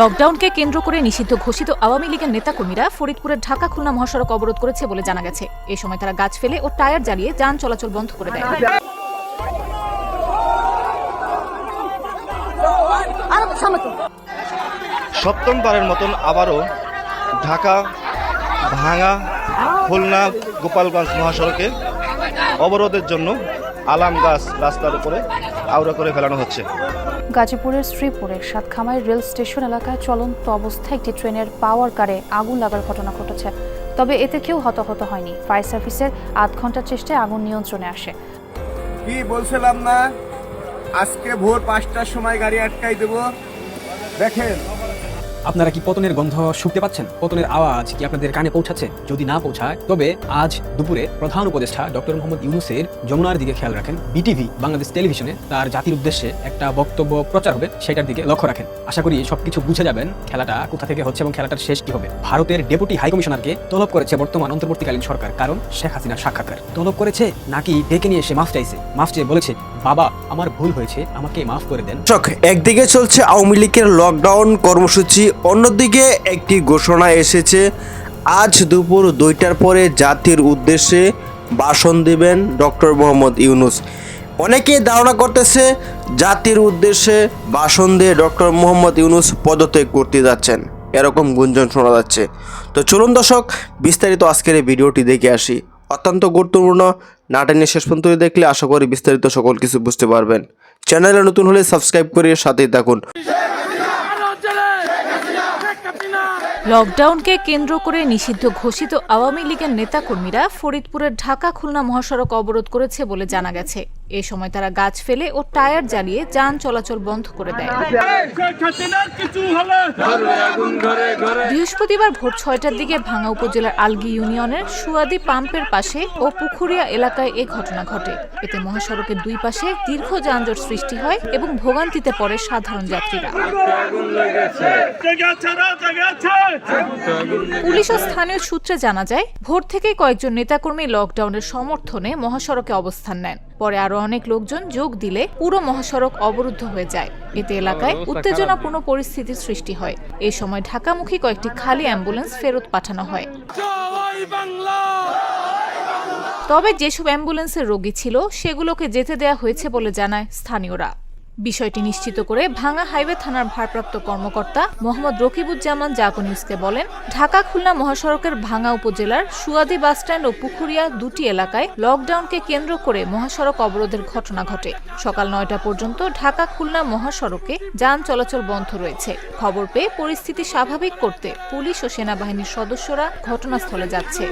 লকডাউনকে কেন্দ্র করে নিষিদ্ধ ঘোষিত আওয়ামী লীগের নেতাকর্মীরা ফরিদপুরের ঢাকা খুলনা মহাসড়ক অবরোধ করেছে বলে জানা গেছে। এ সময় তারা গাছ ফেলে ও টায়ার জ্বালিয়ে যান চলাচল বন্ধ করে দেয়। সপ্তমবারের মতন আবারও ঢাকা ভাঙা খুলনা, গোপালগঞ্জ মহাসড়কে অবরোধের জন্য আলাম গাছ রাস্তার উপরে আউড়া করে ফেলানো হচ্ছে। গাজীপুরের শ্রীপুরের সাতখামাই রেল স্টেশন এলাকায় চলন্ত অবস্থায় একটি ট্রেনের পাওয়ার কারে আগুন লাগার ঘটনা ঘটেছে। তবে এতে কেউ হতাহত হয়নি। ফায়ার সার্ভিসের আধ ঘণ্টার চেষ্টায় আগুন নিয়ন্ত্রণে আসে। কি বলছিলাম না? আজকে ভোর পাঁচটার সময় গাড়ি আটকাই দেব। দেখেন আপনারা কি পতনের গন্ধ শুনতে পাচ্ছেন? পতনের আওয়াজ কি আপনাদের কানে পৌঁছাচ্ছে? যদি না পৌঁছায়, তবে আজ দুপুরে প্রধান উপদেষ্টা ডক্টর মোহাম্মদ ইউনুসের যমুনার দিকে খেয়াল রাখেন। বিটিভি, বাংলাদেশ টেলিভিশনে তার জাতির উদ্দেশ্যে একটা বক্তব্য প্রচার হবে, সেটার দিকে লক্ষ্য রাখেন। আশা করি সবকিছু বুঝে যাবেন খেলাটা কোথা থেকে হচ্ছে এবং খেলাটার শেষ কি হবে। ভারতের ডেপুটি হাইকমিশনারকে তলব করেছে বর্তমান অন্তর্বর্তীকালীন সরকার, কারণ শেখ হাসিনার সাক্ষাৎকার। তলব করেছে নাকি ডেকে নিয়ে এসে মাফ চাইছে? মাফ চেয়ে বলেছে বাবা, আমার ভুল হয়েছে, আমাকে মাফ করে দেন। দর্শক, একদিকে চলছে আওয়ামী লীগের লকডাউন কর্মসূচি, অন্যদিকে একটি ঘোষণা এসেছে। আজ দুপুর দুইটার পরে জাতির উদ্দেশ্যে ভাষণ দিবেন ডক্টর মোহাম্মদ ইউনুস। অনেকেই ধারণা করতেছে জাতির উদ্দেশ্যে ভাষণ দিয়ে ডক্টর মোহাম্মদ ইউনুস পদত্যাগ করতে যাচ্ছেন। এরকম গুঞ্জন শোনা যাচ্ছে। তো চলুন দর্শক, বিস্তারিত আজকের এই ভিডিওটি দেখে আসি। অত্যন্ত গুরুত্বপূর্ণ নাটেনে শেষ পর্যন্ত দেখলে আশা করি বিস্তারিত সকল কিছু বুঝতে পারবেন। চ্যানেলে নতুন হলে সাবস্ক্রাইব করে সাথেই থাকুন। লকডাউনকে কেন্দ্র করে নিষিদ্ধ ঘোষিত আওয়ামী লীগের নেতাকর্মীরা ফরিদপুরের ঢাকা খুলনা মহাসড়ক অবরোধ করেছে বলে জানা গেছে। এ সময় তারা গাছ ফেলে ও টায়ার জ্বালিয়ে যান চলাচল বন্ধ করে দেয়। বৃহস্পতিবার ভোর ছয়টার দিকে ভাঙা উপজেলার আলগি ইউনিয়নের সুয়াদি পাম্পের পাশে ও পুখুরিয়া এলাকায় এ ঘটনা ঘটে। এতে মহাসড়কের দুই পাশে দীর্ঘ যানজট সৃষ্টি হয় এবং ভোগান্তিতে পড়ে সাধারণ যাত্রীরা। পুলিশ ও স্থানীয় সূত্রে জানা যায়, ভোর থেকেই কয়েকজন নেতাকর্মী লকডাউনের সমর্থনে মহাসড়কে অবস্থান নেন। পরে আরও অনেক লোকজন যোগ দিলে পুরো মহাসড়ক অবরুদ্ধ হয়ে যায়। এতে এলাকায় উত্তেজনাপূর্ণ পরিস্থিতির সৃষ্টি হয়। এ সময় ঢাকামুখী কয়েকটি খালি অ্যাম্বুলেন্স ফেরত পাঠানো হয়। তবে যেসব অ্যাম্বুলেন্সের রোগী ছিল সেগুলোকে যেতে দেয়া হয়েছে বলে জানায় স্থানীয়রা। বিষয়টি নিশ্চিত করে ভাঙা হাইওয়ে থানার ভারপ্রাপ্ত কর্মকর্তা মোহাম্মদ রকিবুজ্জামান জাগো নিউজকে বলেন ঢাকা খুলনা মহাসড়কের ভাঙা উপজেলার সুয়াদি বাসস্ট্যান্ড ও পুখুরিয়া দুটি এলাকায় লকডাউনকে কেন্দ্র করে মহাসড়ক অবরোধের ঘটনা ঘটে সকাল নয়টা পর্যন্ত ঢাকা খুলনা মহাসড়কে যান চলাচল বন্ধ রয়েছে খবর পেয়ে পরিস্থিতি স্বাভাবিক করতে পুলিশ ও সেনাবাহিনীর সদস্যরা ঘটনাস্থলে যাচ্ছে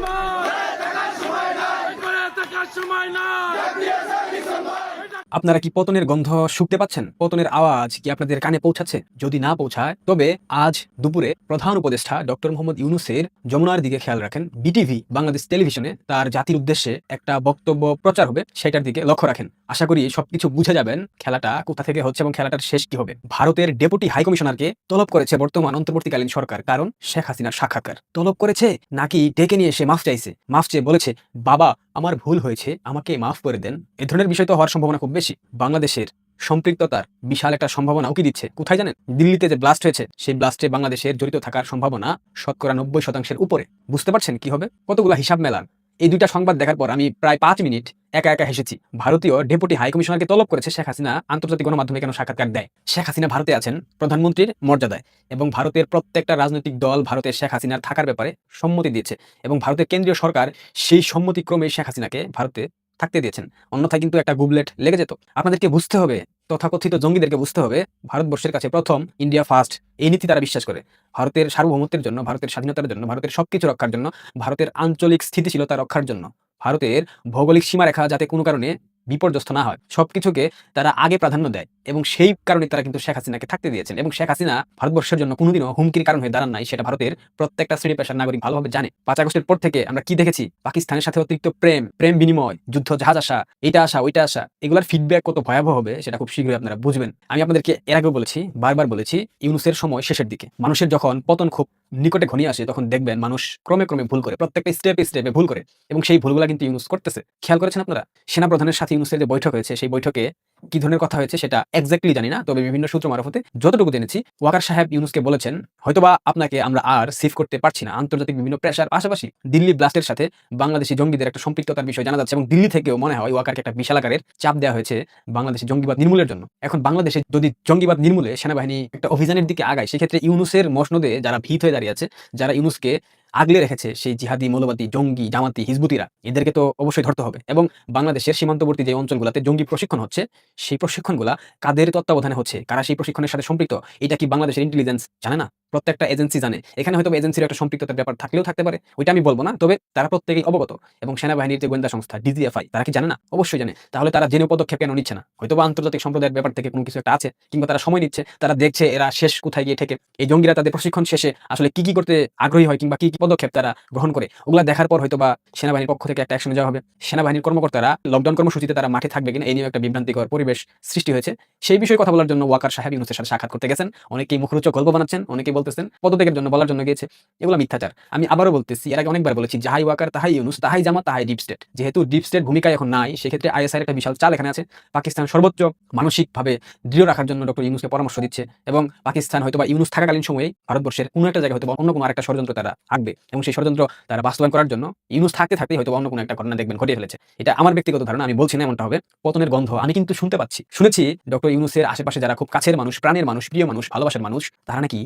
আপনারা কি পতনের গন্ধ শুকতে পাচ্ছেন? পতনের আওয়াজ কি আপনাদের কানে পৌঁছাচ্ছে? যদি না পৌঁছায়, তবে আজ দুপুরে প্রধান উপদেষ্টা ডক্টর মোহাম্মদ ইউনুসের যমুনার দিকে খেয়াল রাখেন। বিটিভি, বাংলাদেশ টেলিভিশনে তার জাতির উদ্দেশ্যে একটা বক্তব্য প্রচার হবে, সেটার দিকে লক্ষ্য রাখেন। আশা করি সবকিছু বুঝে যাবেন খেলাটা কোথা থেকে হচ্ছে এবং খেলাটার শেষ কি হবে। ভারতের ডেপুটি হাইকমিশনারকে তলব করেছে বর্তমান অন্তর্বর্তীকালীন সরকার, কারণ শেখ হাসিনার সাক্ষাৎকার। তলব করেছে নাকি ডেকে নিয়ে এসে মাফ চাইছে? মাফ চেয়ে বলেছে, বাবা, আমার ভুল হয়েছে, আমাকে মাফ করে দেন। এ ধরনের বিষয় তো হওয়ার সম্ভাবনা খুব বেশি। বাংলাদেশের সম্পৃক্ততার বিশাল একটা সম্ভাবনা উকি দিচ্ছে? কোথায় জানেন? দিল্লিতে যে ব্লাস্ট হয়েছে, সেই ব্লাস্টে বাংলাদেশের জড়িত থাকার সম্ভাবনা শতকরা নব্বই শতাংশের উপরে। বুঝতে পারছেন কি হবে? কতগুলো হিসাব মেলান? এই দুইটা সংবাদ দেখার পর আমি প্রায় পাঁচ মিনিট একা একা হেসেছি। ভারতীয় ডেপুটি হাইকমিশনারকে তলব করেছে শেখ হাসিনা আন্তর্জাতিক গণমাধ্যমে কেন সাক্ষাৎকার দেয়? শেখ হাসিনা ভারতে আছেন প্রধানমন্ত্রীর মর্যাদায় এবং ভারতের প্রত্যেকটা রাজনৈতিক দল ভারতের শেখ হাসিনার থাকার ব্যাপারে সম্মতি দিয়েছে এবং ভারতের কেন্দ্রীয় সরকার সেই সম্মতিক্রমে শেখ হাসিনাকে ভারতে থাকতে দিয়েছেন। অন্যথায় কিন্তু একটা গুবলেট লেগে যেত। আপনাদেরকে বুঝতে হবে তথাকথিত জঙ্গিদেরকে বুঝতে হবে ভারতবর্ষের কাছে প্রথম ইন্ডিয়া ফার্স্ট এই নীতি তারা বিশ্বাস করে। ভারতের সার্বভৌমত্বের জন্য, ভারতের স্বাধীনতার জন্য, ভারতের সবকিছু রক্ষার জন্য, ভারতের আঞ্চলিক স্থিতিশীলতা রক্ষার জন্য, ভারতের ভৌগোলিক সীমারেখা যাতে কোনো কারণে বিপর্যস্ত না হয়। সবকিছুকে তারা আগে প্রাধান্য দেয় এবং সেই কারণে তারা কিন্তু শেখ হাসিনাকে থাকতে দিয়েছেন। এবং শেখ হাসিনা ভারতবর্ষের জন্য কোনোদিনও হুমকির কারণ হয়ে দাঁড়ান নাই, সেটা ভারতের প্রত্যেকটা শ্রেণি পেশার নাগরিক ভালোভাবে জানে। পাঁচ আগস্টের পর থেকে আমরা কি দেখেছি? পাকিস্তানের সাথে অতিরিক্ত প্রেম প্রেম বিনিময়, যুদ্ধ, জাহাজ আসা, এটা আসা, ওইটা আসা, এগুলার ফিডব্যাক কত ভয়াবহ হবে সেটা খুব শীঘ্রই আপনারা বুঝবেন। আমি আপনাদেরকে এর আগেও বলেছি, বারবার বলেছি, ইউনুসের সময় শেষের দিকে। মানুষের যখন পতন খুব নিকটে ঘনিয়ে আসে, তখন দেখবেন মানুষ ক্রমে ক্রমে ভুল করে, প্রত্যেকটা স্টেপে স্টেপে ভুল করে এবং সেই ভুলগুলা কিন্তু ইউনুস করতেছে। খেয়াল করেছেন আপনারা? সেনাপ্রধানের সাথে ইউনুসের যে বৈঠক হয়েছে, সেই বৈঠকে কি ধরনের কথা হয়েছে সেটা এক্স্যাক্টলি জানি না, তবে বিভিন্ন সূত্র মারফতে যতটুকু জেনেছি, ওয়াকার সাহেব ইউনুসকে বলেছেন, হয়তোবা আপনাকে আমরা আর সেভ করতে পারছি না। আন্তর্জাতিক বিভিন্ন প্রেশার পাশাপাশি দিল্লি ব্লাস্টের সাথে বাংলাদেশি জঙ্গিদের একটা সম্পৃক্ততার বিষয় জানা যাচ্ছে এবং দিল্লি থেকেও মনে হয় ওয়াকারকে একটা বিশাল আকারের চাপ দেওয়া হয়েছে বাংলাদেশি জঙ্গিবাদ নির্মূলের জন্য। এখন বাংলাদেশে যদি জঙ্গিবাদ নির্মূলে সেনাবাহিনী একটা অভিযানের দিকে আগায়, সেক্ষেত্রে ইউনুসের মসনদে যারা ভীত হয়ে দাঁড়িয়ে আছে, যারা ইউনুসকে আগলে রেখেছে সেই জিহাদি, মৌলবাদী, জঙ্গি, জামাতি, হিজবুতিরা। এদেরকে তো অবশ্যই ধরতে হবে। এবং বাংলাদেশের সীমান্তবর্তী যে অঞ্চলগুলোতে জঙ্গি প্রশিক্ষণ হচ্ছে, সেই প্রশিক্ষণগুলা কাদের তত্ত্বাবধানে হচ্ছে? কারা সেই প্রশিক্ষণের সাথে সম্পৃক্ত? এটা কি বাংলাদেশের ইন্টেলিজেন্স জানে না? প্রত্যেকটা এজেন্সি জানে। এখানে হয়তো এজেন্সির একটা সম্পৃক্ততার ব্যাপার থাকলেও থাকতে পারে, ওইটা আমি বলব না, তবে তারা প্রত্যেকেই অবগত। এবং সেনাবাহিনীর যে গোয়েন্দা সংস্থা ডিজিএফআই তারা কি জানে না? অবশ্যই জানে। তাহলে তারা জেনে পদক্ষেপ কেন নিচ্ছে না? হয়তো বা আন্তর্জাতিক সম্প্রদায়ের ব্যাপার থেকে কোনো কিছু একটা আছে, কিংবা তারা সময় নিচ্ছে, তারা দেখছে এরা শেষ কোথায় গিয়ে ঠেকে এই জঙ্গিরা তাদের প্রশিক্ষণ শেষে আসলে কি কি করতে আগ্রহী হয়, কিংবা কি কি পদক্ষেপ তারা গ্রহণ করে, ওগুলা দেখার পর হয়তো বা সেনাবাহিনীর পক্ষ থেকে একটা অ্যাকশন যাওয়া হবে। সেনাবাহিনীর কর্মকর্তারা লকডাউন কর্মসূচিতে তারা মাঠে থাকবে কিনা এই নিয়ে একটা বিভ্রান্তিকর পরিবেশ সৃষ্টি হয়েছে। সেই বিষয়ে কথা বলার জন্য ওয়াকার সাহেব ইউনুসের সাথে সাক্ষাৎ করতে গেছেন। অনেকেই মুখরোচক গল্প বানাচ্ছেন, অনেকেই বলতেছেন, পদত্যাগের জন্য বলার জন্য গিয়েছে। এগুলো মিথ্যাচার। আমি আবারও বলতেছি, এর আগে অনেকবার বলেছি, যাহাই ওয়াকার, তাহাই ইউনুস, তাহাই জামা তাহাই ডিপ স্টেট। যেহেতু ডিপ স্টেট ভূমিকায় এখন নাই, সেক্ষেত্রে আইএসআই একটা বিশাল চাল এখানে আছে। পাকিস্তান সর্বোচ্চ মানসিকভাবে দৃঢ় রাখার জন্য ডক্টর ইউনুসকে পরামর্শ দিচ্ছে এবং পাকিস্তান হয়তো বা ইউনুস থাকাকালীন সময়ে ভারতবর্ষের কোনো একটা জায়গায় হয়তো অন্য কোনো আরেকটা ষড়যন্ত্র তারা আঁকবে এবং সেই ষড়যন্ত্র তারা বাস্তবায়ন করার জন্য ইউনুস থাকতে থাকতেই হয়তো অন্য কোনো একটা ঘটনা দেখবেন, ঘটিয়ে ফেলেছে। এটা আমার ব্যক্তিগত ধারণা, আমি বলছি না এমনটা হবে। পতনের গন্ধ, আমি কিন্তু শুনতে পাচ্ছি। শুনেছি, ডক্টর ইউনুসের আশেপাশে যারা খুব কাছের মানুষ, প্রাণের মানুষ, প্রিয় মানুষ, ভালোবাসার মানুষ, তারা নাকি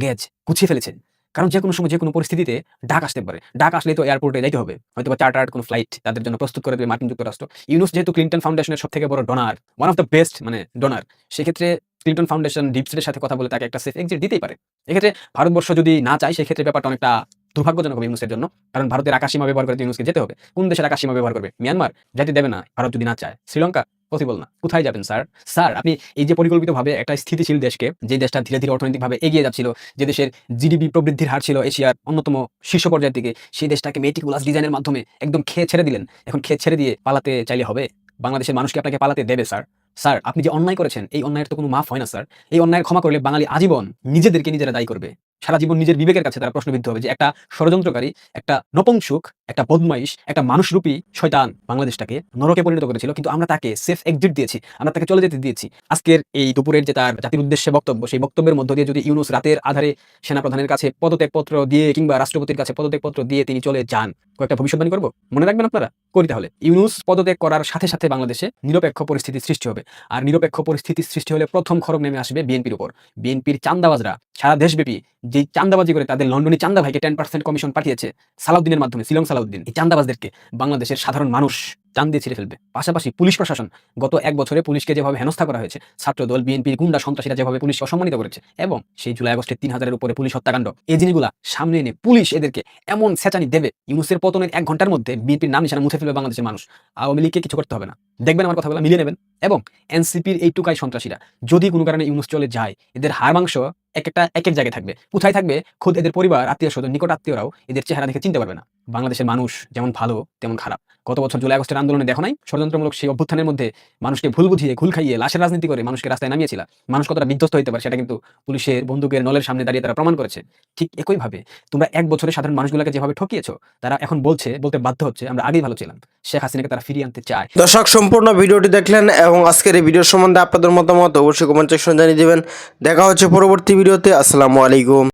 লাগেজ গুছিয়ে ফেলেছে। কারণ যে কোনো সময় যে কোনো পরিস্থিতিতে ডাক আসতে পারে। ডাক আসলে তো এয়ারপোর্টে যাইতে হবে। হয়তো বা চার্টার্ড কোনো ফ্লাইট তাদের জন্য প্রস্তুত করে দেবে মার্কিন যুক্তরাষ্ট্র। ইউনুস যেহেতু ক্লিন্টন ফাউন্ডেশনের সব থেকে বড় donor one of the best মানে ডোনার সেক্ষেত্রে ক্লিন্টন ফাউন্ডেশন ডিপসের সাথে কথা বলে তাকে একটা সেফ এক্সিট দিতেই পারে। এক্ষেত্রে ভারতবর্ষ যদি না চায়, সেক্ষেত্রে ব্যাপারটা অনেকটা দুর্ভাগ্যজনক হবে ইউনুসের জন্য, কারণ ভারতের আকাশসীমা ব্যবহার করে ইউনুসকে যেতে হবে। কোন দেশের আকাশসীমা ব্যবহার করবে? মিয়ানমার যেতে দেবে না, ভারত যদি না চায়। শ্রীলঙ্কা পসিবল না। কোথায় যাবেন স্যার স্যার আপনি এই যে পরিকল্পিতভাবে একটা স্থিতিশীল দেশকে, যে দেশটা ধীরে ধীরে অর্থনৈতিকভাবে এগিয়ে যাচ্ছিল, যে দেশের জিডিপি প্রবৃদ্ধির হার ছিল এশিয়ার অন্যতম শীর্ষ পর্যায়ের দিকে সেই দেশটাকে মেটিকুলাস ডিজাইনের মাধ্যমে একদম খেয়ে ছেড়ে দিলেন। এখন খেয়ে ছেড়ে দিয়ে পালাতে চাইলে হবে? বাংলাদেশের মানুষকে আপনাকে পালাতে দেবে স্যার স্যার আপনি যে অন্যায় করেছেন, এই অন্যায়ের তো কোনো মাফ হয় না স্যার এই অন্যায়ের ক্ষমা করলে বাঙালি আজীবন নিজেদেরকে নিজেরা দায়ী করবে। সারা জীবন নিজের বিবেকের কাছে তারা প্রশ্নবিদ্ধ হবে যে একটা ষড়যন্ত্রকারী, একটা নপংসুক, একটা বদমাইশ, একটা মানুষরূপী শয়তান বাংলাদেশটাকে নরকে পরিণত করেছিল। কিন্তু আমরা তাকে সেফ এক্সিট দিয়েছি, আমরা তাকে চলে যেতে দিয়েছি। আজকের এই দুপুরের যে তার জাতির উদ্দেশ্যে বক্তব্য, সেই বক্তব্যের মধ্য দিয়ে যদি ইউনুস রাতের আধারে সেনাপ্রধানের কাছে পদত্যাগপত্র দিয়ে কিংবা রাষ্ট্রপতির কাছে পদত্যাগপত্র দিয়ে তিনি চলে যান, কয়েকটা ভবিষ্যৎবাণী করব? মনে রাখবেন আপনারা? করি তাহলে। ইউনুস পদত্যাগ করার সাথে সাথে বাংলাদেশে নিরপেক্ষ পরিস্থিতি সৃষ্টি হবে। আর নিরপেক্ষ পরিস্থিতি সৃষ্টি হলে প্রথম খরগ নেমে আসবে বিএনপির উপর। বিএনপির চান্দাবাজরা সারা দেশব্যাপী যে চান্দাবাজি করে তাদের লন্ডনে চান্দা ভাইকে টেন পার্সেন্ট কমিশন পাঠিয়েছে সালাউদ্দিনের মাধ্যমে শিলং সালাউদ্দিন। এই চান্দাবাজদেরকে বাংলাদেশের সাধারণ মানুষ চান দিয়ে ছিঁড়ে ফেলবে। পাশাপাশি পুলিশ প্রশাসন গত এক বছরে পুলিশকে যেভাবে হেনস্থা করা হয়েছে, ছাত্রদল, বিএনপির গুন্ডা সন্ত্রাসীরা যেভাবে পুলিশ অসম্মানিত করেছে এবং সেই জুলাই আগস্টের তিন হাজারের উপরে পুলিশ হত্যাকাণ্ড, এই জিনিসগুলা সামনে এনে পুলিশ এদেরকে এমন সেচানি দেবে, ইউনুসের পতনের এক ঘণ্টার মধ্যে বিএনপির নাম নিশানা মুছে ফেলবে বাংলাদেশের মানুষ। আওয়ামী লীগকে কিছু করতে হবে না। দেখবেন আমার কথাগুলো, মিলিয়ে নেবেন। এবং এনসিপির এই টুকাই সন্ত্রাসীরা যদি কোনো কারণে ইউনুস চলে যায়, এদের হাড় মাংস এক একটা এক এক জায়গায় থাকবে। কোথায় থাকবে? খোদ এদের পরিবার, আত্মীয় স্বজন, নিকট আত্মীয়রাও এদের চেহারা দেখে চিনতে পারবে না। বাংলাদেশের মানুষ যেমন ভালো, তেমন খারাপ। গত বছর জুলাই আগস্টের আন্দোলনে দেখো নাই? ষড়যন্ত্রমূলক সেই অভ্যুত্থানের মধ্যে মানুষকে ভুল বুঝিয়ে ঘুল খাইয়ে, লাশের রাজনীতি করে মানুষকে রাস্তায় নামিয়েছিল। মানুষ কতটা বিধ্বস্ত হতে পারে সেটা কিন্তু পুলিশের বন্দুকের নলের সামনে দাঁড়িয়ে তারা প্রমাণ করেছে। ঠিক একইভাবে তোমরা এক বছরে সাধারণ মানুষগুলোকে যেভাবে ঠকিয়েছো, তারা এখন বলছে, বলতে বাধ্য হচ্ছে, আমরা আগেই ভালো ছিলাম। শেখ হাসিনাকে তারা ফিরিয়ে আনতে চায়। দর্শক, সম্পূর্ণ ভিডিওটি দেখলেন এবং আজকের এই ভিডিও সম্বন্ধে আপনাদের মতামত অবশ্যই কমেন্ট সেকশন জানিয়ে দেবেন। দেখা হচ্ছে পরবর্তী ভিডিওতে, আসসালামু আলাইকুম।